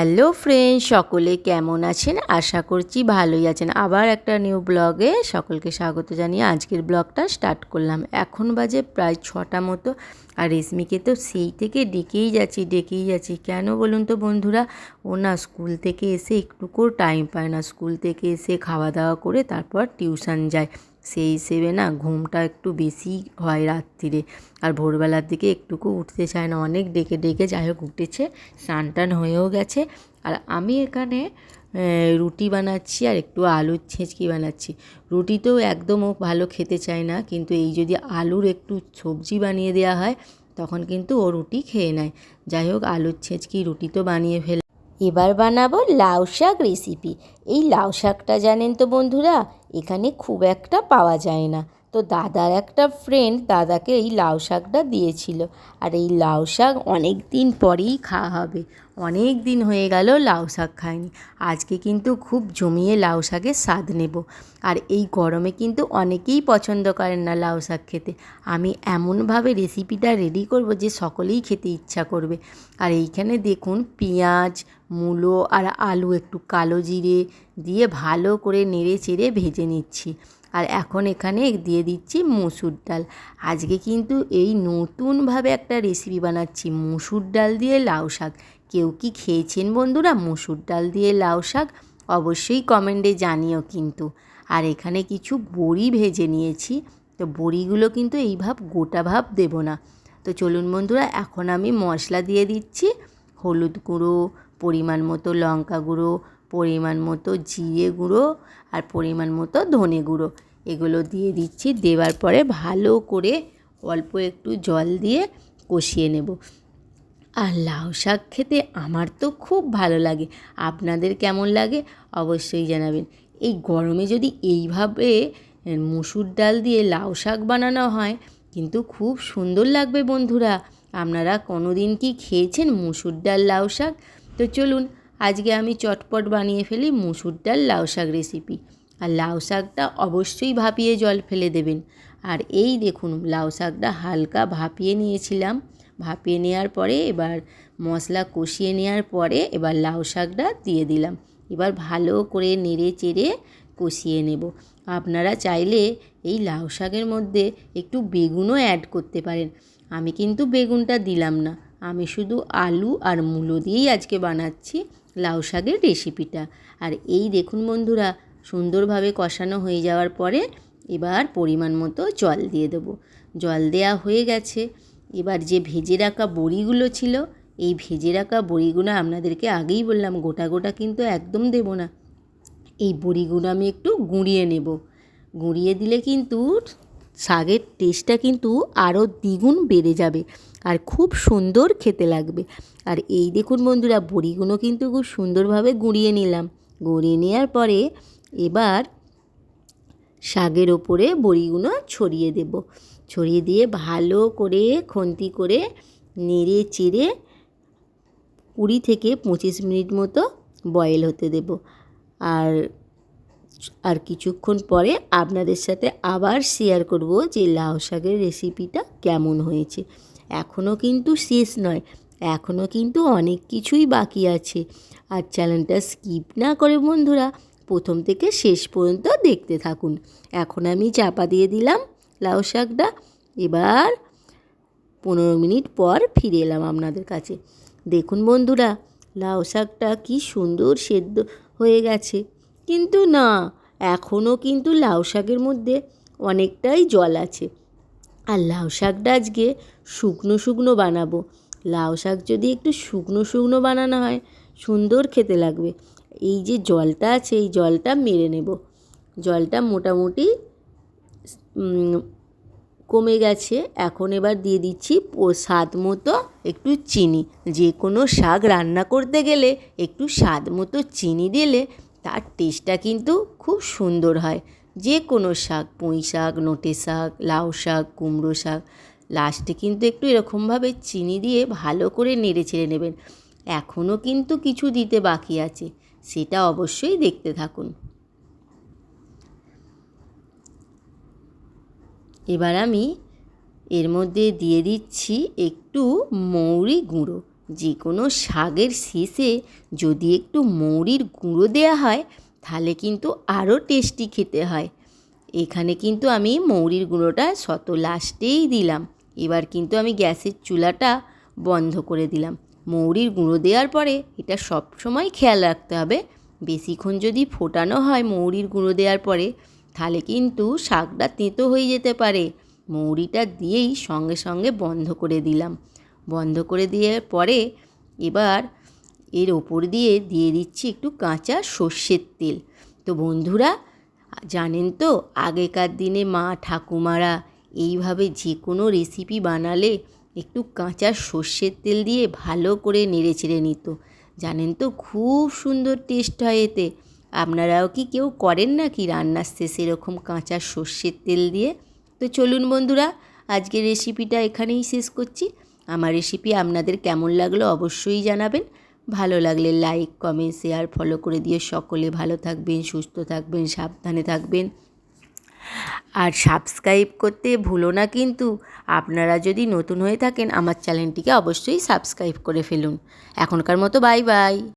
Hello friend সকলে কেমন আছেন? আশা করছি ভালোই আছেন। আবার একটা নিউ ব্লগে সকলকে স্বাগত জানিয়ে আজকের ব্লগটা স্টার্ট করলাম। এখন বাজে প্রায় ছটা মতো আর রেশমিকে তো সেই থেকে ডেকেই যাচ্ছি ডেকেই যাচ্ছি। কেন বলুন তো বন্ধুরা? ও না স্কুল থেকে এসে একটুকুও টাইম পায় না। স্কুল থেকে এসে খাওয়া দাওয়া করে তারপর টিউশন যায়। সেই হিসেবে না ঘুমটা একটু বেশি হয় রাত্রিরে। আর ভোরবেলার দিকে একটুকু উঠতে চায় না, অনেক ডেকে ডেকে যাই হোক উঠেছে, স্নান টান হয়েও গেছে। আর আমি এখানে রুটি বানাচ্ছি আর একটু আলুর ছেঁচকি বানাচ্ছি। রুটি তো একদম ও ভালো খেতে চায় না, কিন্তু এই যদি আলুর একটু সবজি বানিয়ে দেওয়া হয়, তখন কিন্তু ও রুটি খেয়ে নেয়। যাই হোক, আলুর ছেঁচকি, রুটি তো বানিয়ে ফেলে এবার বানাবো লাউ শাক রেসিপি এই লাউ শাকটা জানেন তো বন্ধুরা এখানে খুব একটা পাওয়া যায় না। তো দাদার একটা ফ্রেন্ড দাদাকে এই লাউ শাকটা দিয়েছিল। আর এই লাউ শাক অনেক দিন পরেই খাওয়া হবে। অনেক দিন হয়ে গেল লাউ শাক খায়নি আজকে কিন্তু খুব জমিয়ে লাউ শাকের স্বাদ নেব। আর এই গরমে কিন্তু অনেকেই পছন্দ করেন না লাউ শাক খেতে। আমি এমনভাবে রেসিপিটা রেডি করব যে সকলেই খেতে ইচ্ছা করবে। আর এইখানে দেখুন পেঁয়াজ, মূলো আর আলু একটু কালো জিরে দিয়ে ভালো করে নেড়ে চেড়ে ভেজে নিচ্ছি। আর এখন এখানে দিয়ে দিচ্ছি মুসুর ডাল। আজকে কিন্তু এই নতুনভাবে একটা রেসিপি বানাচ্ছি। মুসুর ডাল দিয়ে লাউ শাক। কেউ কি খেয়েছেন বন্ধুরা? মুসুর ডাল দিয়ে লাউ শাক? অবশ্যই কমেন্টে জানিও কিন্তু। আর এখানে কিছু বড়ি ভেজে নিয়েছি। তো বড়িগুলো কিন্তু এই ভাব, গোটা ভাব দেব না। তো চলুন বন্ধুরা, এখন আমি মশলা দিয়ে দিচ্ছি। হলুদ গুঁড়ো, পরিমাণ মতো লঙ্কা গুঁড়ো, পরিমাণ মতো জিরে গুঁড়ো আর পরিমাণ মতো ধনে গুঁড়ো। এগুলো দিয়ে দিচ্ছি, দেওয়ার পরে ভালো করে অল্প একটু জল দিয়ে কষিয়ে নেব। আর লাউ শাক খেতে আমার তো খুব ভালো লাগে। আপনাদের কেমন লাগে অবশ্যই জানাবেন। এই গরমে যদি এইভাবে মুসুর ডাল দিয়ে লাউ শাক বানানো হয়, কিন্তু খুব সুন্দর লাগবে বন্ধুরা। আপনারা কোনো দিন কি খেয়েছেন মুসুর ডাল লাউ শাক? তো চলুন, আজকে আমি চটপট বানিয়ে ফেলি মুসুর ডাল লাউ শাক রেসিপি আর লাউ শাকটা অবশ্যই ভাপিয়ে জল ফেলে দেবেন। আর এই দেখুন, লাউ শাকটা হালকা ভাপিয়ে নিয়েছিলাম। ভাপিয়ে নেওয়ার পরে, এবার মশলা কষিয়ে নেওয়ার পরে এবার লাউ শাকটা দিয়ে দিলাম। এবার ভালো করে নেড়ে চেড়ে কষিয়ে নেব। আপনারা চাইলে এই লাউ শাকের মধ্যে একটু বেগুনও অ্যাড করতে পারেন। আমি কিন্তু বেগুনটা দিলাম না। আমি শুধু আলু আর মূলো দিয়েই আজকে বানাচ্ছি লাউ শাকের রেসিপিটা আর এই দেখুন বন্ধুরা, সুন্দরভাবে কষানো হয়ে যাওয়ার পরে এবার পরিমাণ মতো জল দিয়ে দেবো। জল দেয়া হয়ে গেছে। এবার যে ভেজে রাখা বড়িগুলো ছিল, এই ভেজে রাখা বড়িগুলো আপনাদেরকে আগেই বললাম, গোটা গোটা কিন্তু একদম দেব না। এই বড়িগুলো আমি একটু গুঁড়িয়ে নেব। গুঁড়িয়ে দিলে কিন্তু শাকের টেস্টটা কিন্তু আরও দ্বিগুণ বেড়ে যাবে আর খুব সুন্দর খেতে লাগবে। আর এই দেখুন বন্ধুরা, বড়িগুলো কিন্তু খুব সুন্দরভাবে গুঁড়িয়ে নিলাম। গুঁড়িয়ে নেওয়ার পরে এবার শাকের ওপরে বড়িগুলো ছড়িয়ে দেব। ছড়িয়ে দিয়ে ভালো করে খন্তি করে নেড়ে চেড়ে কুড়ি থেকে পঁচিশ মিনিট মতো বয়েল হতে দেব। আর আর কিছুক্ষণ পরে আপনাদের সাথে আবার শেয়ার করব যে লাউ শাকের রেসিপিটা কেমন হয়েছে। এখনও কিন্তু শেষ নয়, এখনও কিন্তু অনেক কিছুই বাকি আছে। আর চ্যানেলটা স্কিপ না করে বন্ধুরা প্রথম থেকে শেষ পর্যন্ত দেখতে থাকুন। এখন আমি চাপা দিয়ে দিলাম লাউ শাকটা। এবার পনেরো মিনিট পর ফিরে এলাম আপনাদের কাছে। দেখুন বন্ধুরা, লাউ শাকটা কি সুন্দর সেদ্ধ হয়ে গেছে। কিন্তু না, এখনও কিন্তু লাউ শাকের মধ্যে অনেকটাই জল আছে। আর লাউ শাকটা আজকে শুকনো শুকনো বানাবো। লাউ শাক যদি একটু শুকনো শুকনো বানানো হয়, সুন্দর খেতে লাগবে। এই যে জলটা আছে, এই জলটা মেরে নেব। জলটা মোটামুটি কমে গেছে। এখন এবার দিয়ে দিচ্ছি স্বাদ মতো একটু চিনি। যে কোনো শাক রান্না করতে গেলে একটু স্বাদ মতো চিনি দিলে তার টেস্টটা কিন্তু খুব সুন্দর হয়। যে কোনো শাক, পুঁই শাক, নোটে শাক, লাউ শাক, কুমড়ো শাক লাস্টে কিন্তু একটু এরকমভাবে চিনি দিয়ে ভালো করে নেড়ে ছেড়ে নেবেন। এখনও কিন্তু কিছু দিতে বাকি আছে। সেটা অবশ্যই দেখতে থাকুন। এবার আমি এর মধ্যে দিয়ে দিচ্ছি একটু মৌরি গুঁড়ো। যে কোনো শাকের শেষে যদি একটু মৌরির গুঁড়ো দেওয়া হয়, তাহলে কিন্তু আরও টেস্টি খেতে হয়। এখানে কিন্তু আমি মৌরির গুঁড়োটা শত লাস্টেই দিলাম। এবার কিন্তু আমি গ্যাসের চুলাটা বন্ধ করে দিলাম। মৌরির গুঁড়ো দেওয়ার পরে এটা সব সময় খেয়াল রাখতে হবে। বেশিক্ষণ যদি ফোটানো হয় মৌরির গুঁড়ো দেওয়ার পরে, তাহলে কিন্তু শাকটা তেঁতো হয়ে যেতে পারে। মৌরিটা দিয়েই সঙ্গে সঙ্গে বন্ধ করে দিলাম। বন্ধ করে দেওয়ার পরে এবার এর ওপর দিয়ে দিয়ে দিচ্ছি একটু কাঁচা সর্ষের তেল। তো বন্ধুরা, জানেন তো, আগেকার দিনে মা ঠাকুমারা এইভাবে যে কোনো রেসিপি বানালে একটু কাঁচা সর্ষের তেল দিয়ে ভালো করে নেড়ে চেড়ে নিত। জানেন তো খুব সুন্দর টেস্ট হয় এতে। আপনারাও কি কেউ করেন না কি রান্নার শেষে এরকম কাঁচা সর্ষের তেল দিয়ে? তো চলুন বন্ধুরা, আজকের রেসিপিটা এখানেই শেষ করছি। আমার রেসিপি আপনাদের কেমন লাগল অবশ্যই জানাবেন। ভালো লাগলে লাইক কমেন্ট শেয়ার ফলো করে দিয়ে সকলে ভালো থাকবেন, সুস্থ থাকবেন, সাবধানে থাকবেন। আর সাবস্ক্রাইব করতে ভুলো না কিন্তু আপনারা যদি নতুন হয়ে থাকেন আমার চ্যানেলটিকে অবশ্যই সাবস্ক্রাইব করে ফেলুন। এখনকার মতো বাই বাই।